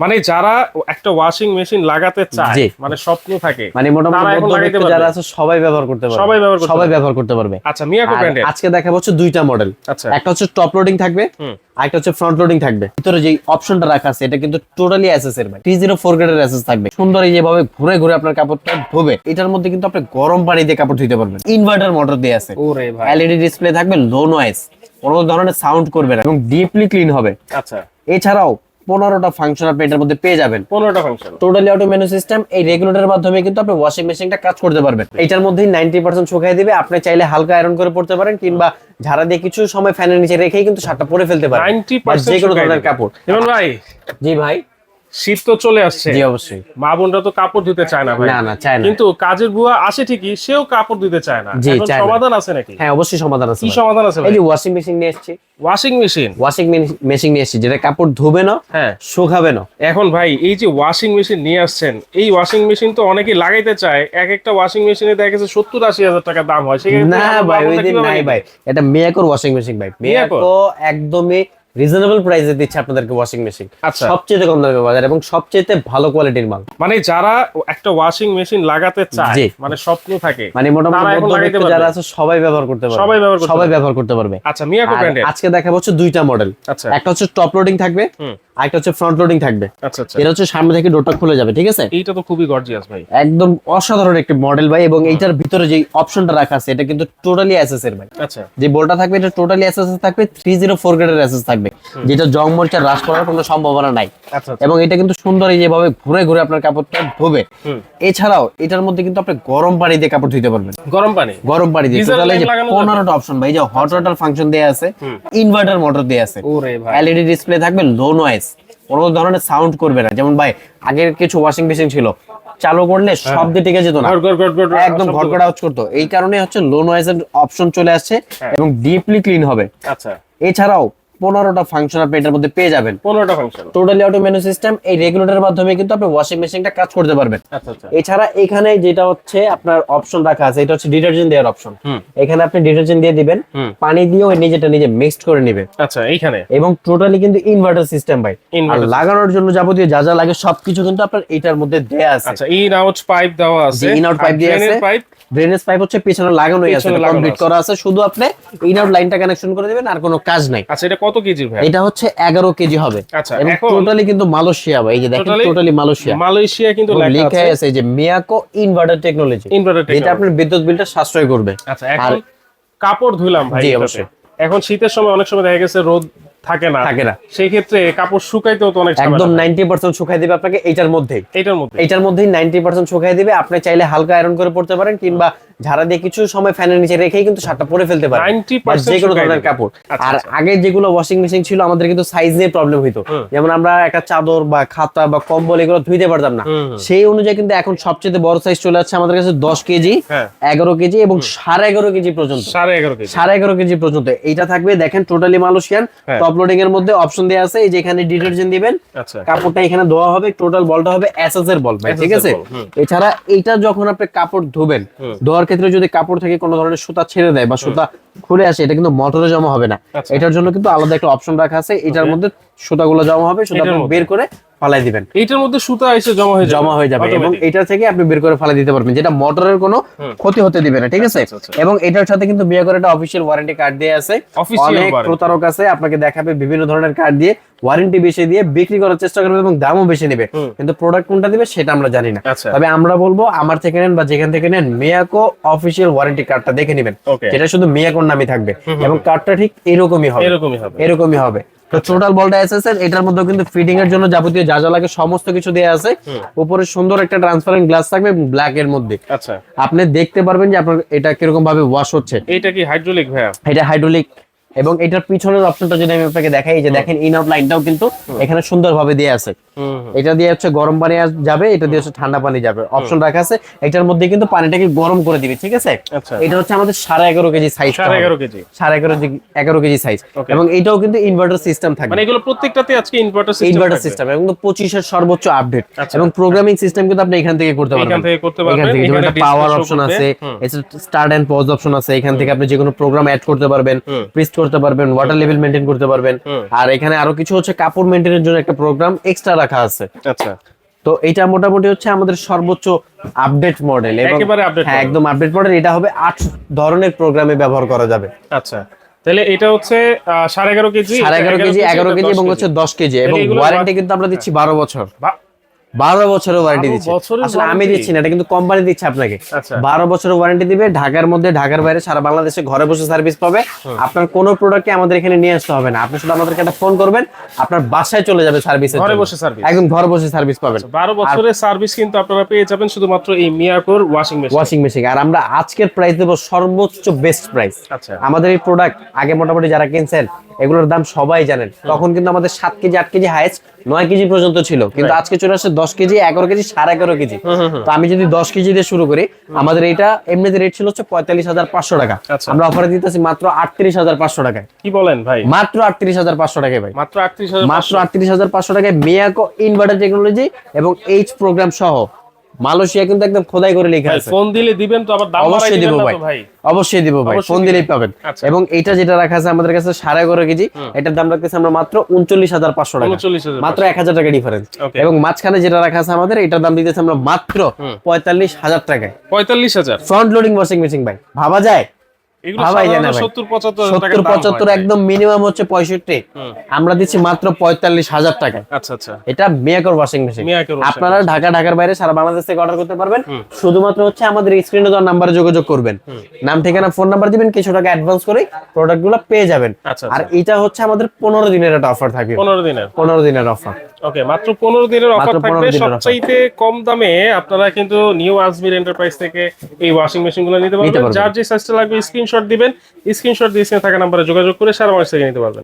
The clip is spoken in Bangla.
মানে যারা একটা ওয়াশিং মেশিন লাগাতে চায় মানে স্বপ্ন থাকে মানে মোটামুটি যারা আছে সবাই ব্যবহার করতে পারবে। সবাই ব্যবহার করতে সবাই ব্যবহার করতে পারবে। আচ্ছা মিয়াকো ব্র্যান্ডের আজকে দেখাবো হচ্ছে দুইটা মডেল আচ্ছা। একটা হচ্ছে টপ লোডিং থাকবে হুম। আর একটা হচ্ছে ফ্রন্ট লোডিং থাকবে। ভিতরে যে অপশনটা রাখা আছে এটা কিন্তু টোটালি এসএস এর ভাই। টি জিরো ফোর গ্রেডের এসএস থাকবে। সুন্দর এই যেভাবে ঘুরে ঘুরে আপনার কাপড়টা ধোবে এটার মধ্যে কিন্তু আপনি গরম পানি দিয়ে কাপড় ধুইতে পারবেন। ইনভার্টার মোটর দিয়ে আছে। ওরে ভাই। এলইডি ডিসপ্লে থাকবে লো নয়েজ কোনো ধরনের সাউন্ড করবে না এবং ডিপলি ক্লিন হবে। আচ্ছা। এছাড়াও পনেরোটা ফাংশন আপনি এটার মধ্যে পেয়ে যাবেন। পনেরোটা function totally auto menu system এই রেগুলেটরের মাধ্যমে কিন্তু আপনি ওয়াশিং মেশিনটা কাজ করতে পারবেন। এটার মধ্যেই নাইনটি পার্সেন্ট শুকাই দিবে আপনি চাইলে হালকা আয়রন করে পড়তে পারেন কিংবা ঝাড়া দিয়ে কিছু সময় ফ্যানের নিচে রেখেই কিন্তু শার্টটা পরে ফেলতে পারেন। যে কোনো ধরনের কাপড়। ভাই। জি ভাই। শীত তো চলে আসছে। জি অবশ্যই। মা বোনরা তো কাপড় ধুতে চায় না ভাই। না না চায় না। কিন্তু কাজের বুয়া আসে ঠিকই সেও কাপড় ধুতে চায় না। জি, সমাধান আছে নাকি? হ্যাঁ অবশ্যই সমাধান আছে কি সমাধান আছে এই যে ওয়াশিং মেশিন নিয়ে এসেছি। ওয়াশিং মেশিন ওয়াশিং মেশিন নিয়ে এসেছি যেটা কাপড় ধুবে না হ্যাঁ। শুকাবে না। এখন ভাই এই যে ওয়াশিং মেশিন নিয়ে আসছেন এই ওয়াশিং মেশিন তো অনেকেই লাগাইতে চায়। এক একটা ওয়াশিং মেশিনে দেখা গেছে সত্তর আশি হাজার টাকা দাম হয়। সেক্ষেত্রে না ভাই ওই দিন নাই ভাই। এটা মিয়াকোর ওয়াশিং মেশিন ভাই? মিয়াকো একদমই রিজনেবল প্রাইসে দিচ্ছে আপনাদেরকে ওয়াশিং মেশিন আচ্ছা। সবচেয়ে কম দামে বাজার এবং সবচেয়ে ভালো কোয়ালিটির মাল। মানে যারা একটা ওয়াশিং মেশিন লাগাতে চায় মানে স্বপ্ন থাকে মানে মোটামুটি মধ্যবিত্ত যারা আছে সবাই ব্যবহার করতে পারবে। সবাই ব্যবহার সবাই ব্যবহার করতে পারবে। আচ্ছা মিয়াকো ব্র্যান্ডের আজকে দেখাবো হচ্ছে দুইটা মডেল আচ্ছা। একটা হচ্ছে টপ লোডিং থাকবে হুম। আর একটা হচ্ছে ফ্রন্ট লোডিং থাকবে। আচ্ছা আচ্ছা। এটা হচ্ছে সামনে থেকে ডোরটা খুলে যাবে ঠিক আছে? এইটা তো খুবই গর্জিয়াস ভাই। একদম অসাধারণ একটি মডেল ভাই এবং এইটার ভিতরে যে অপশনটা রাখা আছে এটা কিন্তু টোটালি এর ভাই। আচ্ছা। যে বোল্টটা থাকবে এটা টোটালি থাকবে থ্রি জিরো ফোর গ্রেডের এসএস থাকবে। যেটা জং মরিচা হ্রাস করার কোনো সম্ভাবনা নাই। আচ্ছা আচ্ছা। এবং এটা কিন্তু সুন্দর এই যেভাবে ঘুরে ঘুরে আপনার কাপড়টা ধোবে। এছাড়াও এটার মধ্যে কিন্তু আপনি গরম পানি দিয়ে কাপড় ধুইতে পারবেন। গরম পানি? গরম পানি দিয়ে। টোটালি যে পনেরোটা অপশন ভাই যে হট ওয়াটার ফাংশন দেয়া আছে ইনভার্টার মোটর দেয়া আছে। এলইডি ডিসপ্লে থাকবে লো নয়েজ কোনো ধরনের সাউন্ড করবে না। যেমন ভাই আগের কিছু ওয়াশিং মেশিন ছিল। চালু করলে শব্দ টিকে যেত না। একদম ঘটঘট আওয়াজ করতো এই কারণে হচ্ছে লো নয়েজের অপশন চলে আসছে হ্যাঁ। এবং ডিপলি ক্লিন হবে। আচ্ছা। এছাড়াও পনেরোটা ফাংশন আপনি এটার মধ্যে পেয়ে যাবেন। পনেরোটা function totally auto menu system এই রেগুলেটরের মাধ্যমে কিন্তু আপনি ওয়াশিং মেশিনটা কাজ করতে পারবেন। আচ্ছা আচ্ছা। এছাড়া এখানে যেটা হচ্ছে আপনার অপশন রাখা আছে এটা হচ্ছে ডিটারজেন্ট দেওয়ার অপশন এখানে আপনি ডিটারজেন্ট দিয়ে দিবেন পানি দিয়ে ওই নিজেটা নিজে মিক্সড করে নেবে আচ্ছা এইখানে? এবং টোটালি কিন্তু ইনভার্টার সিস্টেম ভাই। আর লাগানোর জন্য যাবতীয় যা যা লাগে সবকিছু কিন্তু আপনার এটার মধ্যে দেয়া আছে। আচ্ছা ইন আউট পাইপ দেওয়া আছে। in out pipe দিয়ে আছে। ড্রেনেজ পাইপ হচ্ছে পেছনে লাগানোই আছে কমপ্লিট করা আছে শুধু আপনি ইন আউট লাইনটা কানেকশন করে দিবেন আর কোনো কাজ নাই। আচ্ছা এটা কত কেজির ভাই এটা হচ্ছে এগারো কেজি হবে। আচ্ছা, এবং এখন- টোটালি কিন্তু মালয়েশিয়া ভাই এই যে দেখেন টোটালি মালয়েশিয়া। মালয়েশিয়া কিন্তু লেখা আছে। এই যে মিয়াকো ইনভার্টার টেকনোলজি ইনভার্টার যেটা আপনার বিদ্যুৎ বিলটা সাশ্রয় করবে। আচ্ছা এখন কাপড় ধুইলাম ভাই জি, অবশ্যই। এখন শীতের সময় অনেক সময় দেখা গেছে রোদ থাকে না। থাকে না। সেই ক্ষেত্রে কাপড় শুকাইতেও তো অনেক একদম ঝামেলা। নাইনটি পার্সেন্ট শুকাই দিবে আপনাকে এইটার মধ্যেই। এইটার মধ্যে এইটার মধ্যেই নাইনটি পার্সেন্ট শুকাই দিবে। আপনি চাইলে হালকা আয়রন করে পড়তে পারেন কিংবা ঝাড়া দিয়ে কিছু সময় ফ্যানের নিচে রেখেই কিন্তু শার্টটা পরে ফেলতে পারেন। 90% যে কোনো ধরনের কাপড়। আচ্ছা, আর আচ্ছা। আগে যেগুলো ওয়াশিং মেশিন ছিল আমাদের কিন্তু সাইজ নিয়ে প্রবলেম হইতো। যেমন আমরা একটা চাদর বা খাতা বা কম্বল এগুলো ধুইতে পারতাম না। সেই অনুযায়ী কিন্তু এখন সবচেয়ে বড় সাইজ চলে যাচ্ছে আমাদের কাছে দশ কেজি হ্যাঁ। এগারো কেজি এবং সাড়ে এগারো কেজি পর্যন্ত। সাড়ে এগারো কেজি। সাড়ে এগারো কেজি পর্যন্ত। এইটা থাকবে দেখেন টোটালি মালয়েশিয়ান হ্যাঁ। টপ লোডিং এর মধ্যে অপশন দেওয়া আছে এই যে এখানে ডিটারজেন্ট দিবেন আচ্ছা। কাপড়টা এখানে ধোয়া হবে টোটাল বলটা হবে এসএস এর বল ভাই ঠিক আছে? এছাড়া এটা যখন আপনি কাপড় ধোবেন ধোয়ার ক্ষেত্রে যদি কাপড় থেকে কোনো ধরনের সুতা ছেড়ে দেয় বা সুতা খুলে আসে এটা কিন্তু মোটরে জমা হবে না। আচ্ছা। এটার জন্য কিন্তু আলাদা একটা অপশন রাখা আছে এটার মধ্যে সুতাগুলো জমা হবে সুতা বের করে ফালাই দিবেন। এটার মধ্যে সুতা এসে জমা হয়ে জমা হয়ে যাবে এবং এটা থেকে আপনি বের করে ফালাই দিতে পারবেন যেটা মোটরের কোনো ক্ষতি হতে দিবে না ঠিক আছে? আচ্ছা, আচ্ছা। এবং এটার সাথে কিন্তু বিয়ে করে একটা অফিসিয়াল ওয়ারেন্টি কার্ড দিয়ে আছে। অফিসিয়াল অনেক প্রতারক আছে আপনাকে দেখাবে বিভিন্ন ধরনের কার্ড দিয়ে। ওয়ারেন্টি বেশি দিয়ে বিক্রি করার চেষ্টা করবে এবং দামও বেশি নেবে। কিন্তু প্রোডাক্ট কোনটা দিবে সেটা আমরা জানি না। আচ্ছা। তবে আমরা বলব আমার থেকে নেন বা যেখান থেকে নেন মিয়াকো অফিসিয়াল ওয়ারেন্টি কার্ডটা দেখে নেবেন। যেটা শুধু মিয়াকোর নামই থাকবে। এবং কার্ডটা ঠিক এরকমই হবে। এরকমই হবে। এরকমই হবে। তো টোটাল বলটা এসএসএর এটার মধ্যে কিন্তু ফিটিং এর জন্য যাবতীয় যা যা লাগে সমস্ত কিছু দেয়া আছে। উপরে সুন্দর একটা ট্রান্সপারেন্ট গ্লাস থাকবে ব্ল্যাক এর মধ্যে। আচ্ছা। আপনি দেখতে পারবেন যে আপনার এটা কীরকম ভাবে ওয়াশ হচ্ছে। এইটা কি হাইড্রোলিক ভাইয়া? এটা হাইড্রোলিক এবং এটার পিছনের অপশনটা যদি আমি আপনাকে দেখাই যে দেখেন ইন আউট লাইনটাও কিন্তু এখানে সুন্দরভাবে দেয়া আছে। এটা দিয়ে হচ্ছে গরম পানি যাবে এটা দিয়ে হচ্ছে ঠান্ডা পানি যাবে। অপশন রাখা আছে এটার মধ্যে কিন্তু পানিটাকে গরম করে দিবে ঠিক আছে? আচ্ছা। এটা হচ্ছে আমাদের সাড়ে এগারো কেজি সাইজ সাড়ে এগারো কেজি। সাড়ে এগারো এগারো কেজি সাইজ এবং এটাও কিন্তু ইনভার্টার সিস্টেম থাকবে। মানে এগুলো প্রত্যেকটাতে আজকে ইনভার্টার সিস্টেম ইনভার্টার সিস্টেম এবং পঁচিশের সর্বোচ্চ আপডেট আচ্ছা। এবং প্রোগ্রামিং সিস্টেম কিন্তু আপনি এখান থেকে করতে পারবেন। এখান থেকে করতে পারবেন। পাওয়ার অপশন আছে। স্টার্ট এন্ড পজ অপশন আছে এখান থেকে আপনি যে কোনো প্রোগ্রাম অ্যাড করতে পারবেন। হুম। করতে পারবেন ওয়াটার লেভেল মেনটেন করতে পারবেন। আর এখানে আরও কিছু হচ্ছে কাপড় মেনটেনের জন্য একটা প্রোগ্রাম এক্সট্রা রাখা আছে। আচ্ছা। তো এটা মোটামুটি হচ্ছে আমাদের সর্বোচ্চ আপডেট মডেল একেবারে update হ্যাঁ একদম আপডেট মডেল এটা হবে আট ধরনের প্রোগ্রামে ব্যবহার করা যাবে। আচ্ছা। তাহলে এটা হচ্ছে সাড়ে এগারো কেজি সাড়ে এগারো কেজি এগারো কেজি এবং হচ্ছে দশ কেজি। এবং ওয়ারেন্টি কিন্তু আমরা দিচ্ছি বারো বছর। বারো বছরের ওয়ারেন্টি দিচ্ছি। আসলে আমি দিচ্ছি না এটা কিন্তু কোম্পানি দিচ্ছে আপনাকে। আচ্ছা। বারো বছরের ওয়ারেন্টি দিবে ঢাকার মধ্যে ঢাকার বাইরে সারা বাংলাদেশে ঘরে বসে সার্ভিস পাবে। আপনার কোনো প্রোডাক্টে আমাদের এখানে নিয়ে আসতে হবে না। আপনি শুধু আমাদেরকে একটা ফোন করবেন আপনার বাসায় চলে যাবে সার্ভিস ঘরে বসে সার্ভিস একদম ঘরে বসে সার্ভিস পাবেন। বারো বছরের সার্ভিস কিন্তু আপনারা পেয়ে যাবেন শুধুমাত্র এই মিয়াকোর ওয়াশিং মেশিন ওয়াশিং মেশিন আর আমরা আজকের প্রাইস দেবো সর্বোচ্চ বেস্ট প্রাইস আচ্ছা। আমাদের এই প্রোডাক্ট আগে মোটামুটি যারা কিনছেন এগুলোর দাম সবাই জানেন। তখন কিন্তু আমাদের সাত কেজি আট কেজি হাইস্ট নয় কেজি পর্যন্ত ছিল। কিন্তু আজকে চলে আসছে দশ কেজি এগারো কেজি সাড়ে এগারো কেজি। তো আমি যদি দশ কেজি দিয়ে শুরু করি আমাদের এটা এমনি রেট ছিল হচ্ছে পঁয়তাল্লিশ হাজার পাঁচশো টাকা। আচ্ছা। আমরা অফারে দিতেছি মাত্র আটত্রিশ হাজার পাঁচশো টাকায়। কি বলেন ভাই? মাত্র আটত্রিশ হাজার পাঁচশো টাকায় ভাই। মাত্র আটত্রিশ মাত্র আটত্রিশ হাজার পাঁচশো টাকায় মেয়াকো ইনভার্টার টেকনোলজি এবং এইচ প্রোগ্রাম সহ। মালয়েশিয়া কিন্তু একদম খোদাই করে লেখা আছে। ফোন দিলে দিবেন তো আবার দাম অবশ্যই দিবেন দিব না ভাই তো ভাই। অবশ্যই দিব ভাই ফোন দিলেই পাবেন। আচ্ছা। এবং এটা যেটা রাখা আছে আমাদের কাছে সাড়ে এগারো কেজি এটার দাম রাখতেছে আমরা মাত্র উনচল্লিশ হাজার পাঁচশো টাকা। মাত্র এক হাজার টাকা ডিফারেন্স এবং মাঝখানে যেটা রাখা আছে আমাদের এটার দাম দিতেছে আমরা মাত্র পঁয়তাল্লিশ হাজার টাকায়। পঁয়তাল্লিশ হাজার। ফ্রন্ট লোডিং ওয়াশিং মেশিন ভাই। ভাবা যায়? একদম মিনিমাম হচ্ছে পঁয়ষট্টি। আমরা দিচ্ছি মাত্র পঁয়তাল্লিশ হাজার টাকায়। আচ্ছা আচ্ছা। এটা মেয়াকর ওয়াশিং মেশিন আপনারা ঢাকা ঢাকার বাইরে সারা বাংলাদেশ থেকে অর্ডার করতে পারবেন। শুধুমাত্র হচ্ছে আমাদের স্ক্রিনে দেওয়া নাম্বারে যোগাযোগ করবেন। নাম ঠিকানা ফোন নাম্বার দিবেন কিছু টাকা অ্যাডভান্স করে প্রোডাক্টগুলো পেয়ে যাবেন। আচ্ছা, আর এটা হচ্ছে আমাদের পনেরো দিনের একটা অফার থাকবে। পনেরো দিনের। পনেরো দিনের অফার ওকে মাত্র পনেরো দিনের অফার 15 থাকবে। সবচাইতে কম দামে আপনারা কিন্তু নিউ আজমির এন্টারপ্রাইজ থেকে এই ওয়াশিং মেশিনগুলো নিতে পারবেন। যার যে সাইজটা লাগবে স্ক্রিনশট দিবেন। স্ক্রিনশট দিয়ে থাকা নাম্বারে যোগাযোগ করে সারা মাস থেকে নিতে পারবেন।